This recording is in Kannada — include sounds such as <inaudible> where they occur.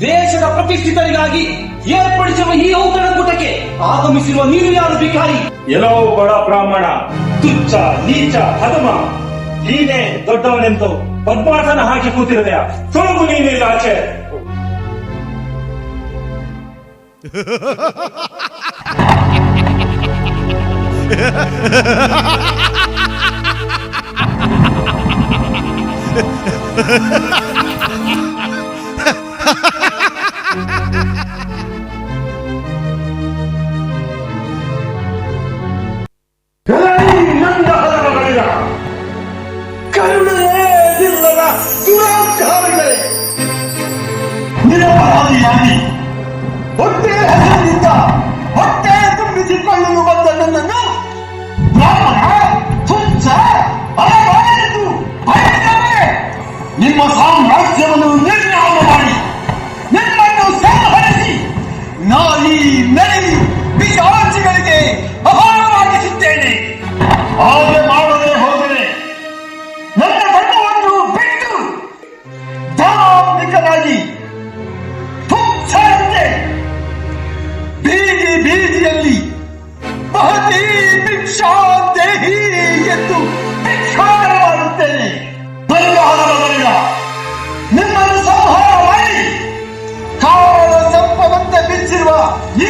ದೇಶದ ಪ್ರತಿಷ್ಠಿತರಿಗಾಗಿ ಏರ್ಪಡಿಸಿರುವ ಈ ಔತಣಕೂಟಕ್ಕೆ ಆಗಮಿಸಿರುವ ನೀನು ಯಾರು ಭಿಕಾರಿ? ಎಲ್ಲೋ ಬಡ ಬ್ರಾಹ್ಮಣ ತುಚ್ಚ ನೀಚ ಹದಮ ನೀನೇ ದೊಡ್ಡವನೆಂದು ಪದ್ಮಾಸನ ಹಾಕಿ ಕೂತಿರದೆಯ. ತೊಳಗು ನೀನಿಲ್ಲ ಆಚೆ. ನನ್ನ <laughs> ದುರಾಚಾರಗಳೇ ನಿರಪರಾಧಿಯಾಗಿ ಹೊಟ್ಟೆ ಹಸಿರಿನಿಂದ ಹೊಟ್ಟೆ ತುಂಬಿಸಿಕೊಳ್ಳಲು ಬಂದ ನನ್ನನ್ನು ಬ್ರಾಹ್ಮಣ ತುಚ್ಛ ಅಲವಾರಿತು ಬಯಸಿದರೆ ನಿಮ್ಮ ಸಾಮ್ರಾಜ್ಯವನ್ನು ನಾಯಕನಾಗಿ ಬೀದಿ ಬೀದಿಯಲ್ಲಿ ಮಹತಿ ಭಿಕ್ಷಾ ದೇಹಿ ಎಂದು ಭಿಕ್ಷಾರ ಮಾಡುತ್ತೇನೆ ಪರಿಹಾರ ಬರಲ್ಲ ನಿಮ್ಮನ್ನು ಸಂಹಾರ ಮಾಡಿ ಕಾರಣ ಸಂಪವಂತೆ ಬಿಚ್ಚಿರುವ ಈ